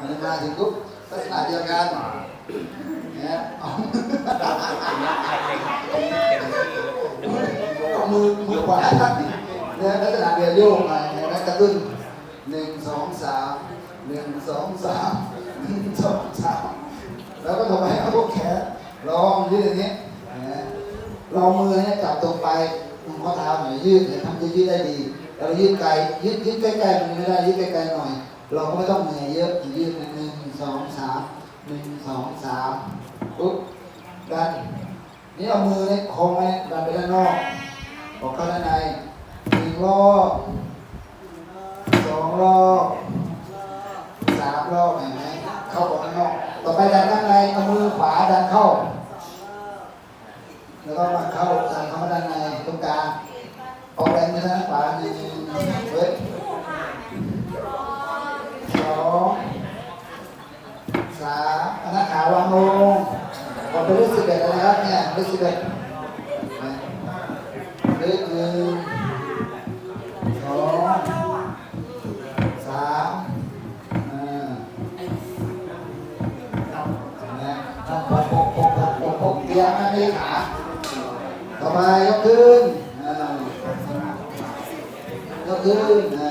มันมาถึงปุ๊บลักษณะเดียวกันนะเอาใครเล็งตรงนี้เต็มที่แล้วก็ดึงโยเอากมือมือขวาทับเนี่ยลักษณะเดียวโยกไปเห็นไหมกระตุ้นหนึ่งสองสามหนึ่งสองสามหนึ่งสองสามแล้วก็ทำให้เอาพวกแขนลองยืดอย่างนี้นะลองมือเนี่ยจับตรงไปตรงข้อเท้าหน่อยยืดเนี่ยทำจะยืดได้ดีเรายืดไกลยืดยืดใกล้ๆมันไม่ได้ยืดใกล้ๆหน่อย เราก็ไม่ต้องเหนื่อยเยอะยืดหนึ่งสองสามหนึ่งสองสามปุ๊บดันนี่เอามือเนี่ยคงไว้ดันไปด้านนอกออกเข้าด้านในหนึ่งรอบสองรอบสามรอบเห็นไหมเข้าออกข้างนอก ต่อไปดันข้างในเอามือขวาดันเข้า แล้วก็มาเข้าดันเข้ามาด้านในตรงกลางออกแรงไปทางขวาหนึ่ง สองสามอันนั้นขาวางลงออกไปรู้สึกเด็ดนะครับเนี่ยรู้สึกเด็ดเลขหนึ่งสองสามอ่าเนี่ยทำปกปกปกปกปกปกเตียงนะนี่ขาต่อไปยกขึ้นอ่ายกขึ้นอ่า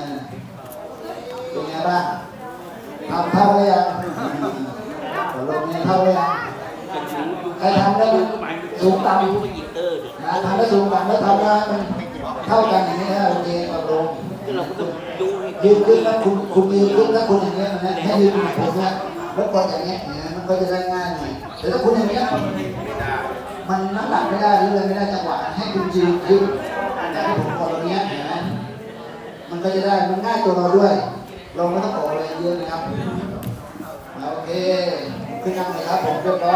เป็นไงบ้าง ทำเท่าหรือยังตกลงเนี่ยเท่าหรือยังใครทำได้สูงต่ำนะทำได้สูงต่ำแล้วทำได้มันเท่ากันอย่างนี้นะโอเคตกลงคือเราก็ต้องดูให้ยืนขึ้นแล้วคุณคุณยืนขึ้นแล้วคุณอย่างเงี้ยนะให้ยืนแบบผมนะแล้วกดอย่างเงี้ยเงี้ยมันก็จะได้ง่ายหน่อยแต่ถ้าคุณอย่างเงี้ยมันน้ำหนักไม่ได้หรืออะไรไม่ได้จังหวะให้คุณยืนขึ้นแต่ให้ผมกดตรงเนี้ยเนไหมมันก็จะได้มันง่ายตัวเราด้วย เราไม่ต้องออกแรเยอะนะครับ โอเค ขึ้นนั่งเลยครับผมเรียบร้อย